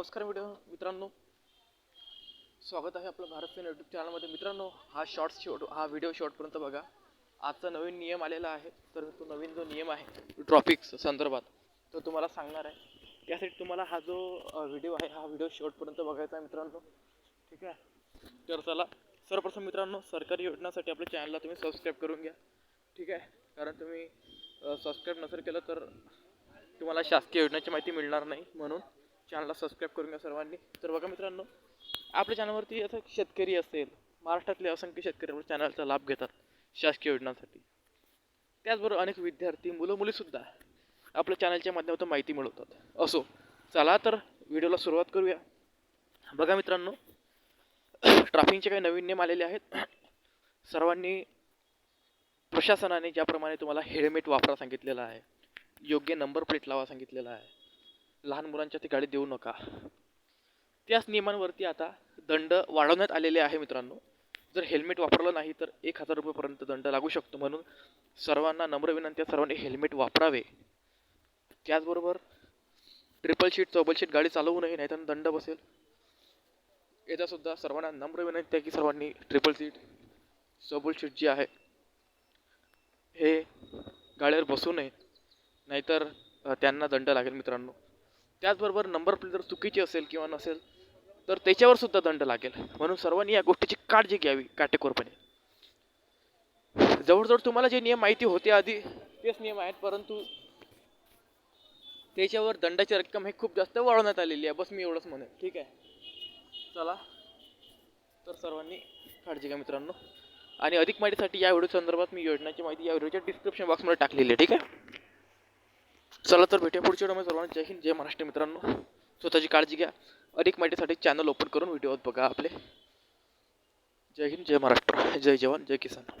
नमस्कार व्हिडिओ मित्रांनो. स्वागत आहे आपलं भारत सेन यूट्यूब चॅनलमध्ये मित्रांनो हा शॉर्ट्स शेवट हा व्हिडिओ शॉर्टपर्यंत बघा. आजचा नवीन नियम आलेला आहे. तर तो नवीन जो नियम आहे ट्रॉफिक संदर्भात तो तुम्हाला सांगणार आहे. त्यासाठी तुम्हाला हा जो व्हिडिओ आहे हा व्हिडिओ शॉर्टपर्यंत बघायचा आहे मित्रांनो. ठीक आहे? तर चला सर्वप्रथम मित्रांनो सरकारी योजनासाठी आपल्या चॅनलला तुम्ही सबस्क्राईब करून घ्या. ठीक आहे? कारण तुम्ही सबस्क्राईब नसेल केलं तर तुम्हाला शासकीय योजनाची माहिती मिळणार नाही म्हणून. चॅनलला सबस्क्राईब करून घ्या सर्वांनी. तर बघा मित्रांनो आपल्या चॅनलवरती असं शेतकरी असेल महाराष्ट्रातले असंख्य शेतकरी आपल्या चॅनलचा लाभ घेतात शासकीय योजनांसाठी. त्याचबरोबर अनेक विद्यार्थी मुलं मुलीसुद्धा आपल्या चॅनलच्या माध्यमातून माहिती मिळवतात. असो चला तर व्हिडिओला सुरुवात करूया. बघा मित्रांनो ट्रॅफिकचे काही नवीन नियम आलेले आहेत. सर्वांनी प्रशासनाने ज्याप्रमाणे तुम्हाला हेल्मेट वापरा सांगितलेलं आहे योग्य नंबर प्लेट लावा सांगितलेला आहे लहान मुलांच्या ती गाडी देऊ नका. त्याच नियमांवरती आता दंड वाढवण्यात आलेले आहे मित्रांनो. जर हेल्मेट वापरलं नाही तर एक हजार रुपयेपर्यंत दंड लागू शकतो. म्हणून सर्वांना नम्र विनंती सर्वांनी हेल्मेट वापरावे. त्याचबरोबर ट्रिपल शीट चौबल शीट गाडी चालवू नये नाहीतर दंड बसेल. याचासुद्धा सर्वांना नम्र विनंती आहे की सर्वांनी ट्रिपल सीट चौबल शीट जी आहे हे गाड्यावर बसू नये. नाहीतर त्यांना दंड लागेल मित्रांनो. त्याचबरोबर नंबर प्लेट जर चुकीची असेल किंवा नसेल तर त्याच्यावर सुद्धा दंड लागेल. म्हणून सर्वांनी या गोष्टीची काळजी घ्यावी काटेकोरपणे. जवळजवळ तुम्हाला जे नियम माहिती होते आधी तेच नियम आहेत परंतु त्याच्यावर दंडाची रक्कम हे खूप जास्त वाढवण्यात आलेली आहे. बस मी एवढंच म्हणेन. ठीक आहे? चला. तर सर्वांनी काळजी घ्या मित्रांनो. आणि अधिक माहितीसाठी या व्हिडिओ संदर्भात मी योजनाची माहिती या व्हिडिओच्या डिस्क्रिप्शन बॉक्समध्ये टाकलेली आहे. ठीक आहे? चला तर भेटूया पुढच्या व्हिडिओमध्ये. सर्वांना जय हिंद जय महाराष्ट्र मित्रांनो. स्वतःची काळजी घ्या. अधिक माहितीसाठी चॅनल ओपन करून व्हिडिओ बघा आपले. जय हिंद जय महाराष्ट्र. जय जवान जय किसान.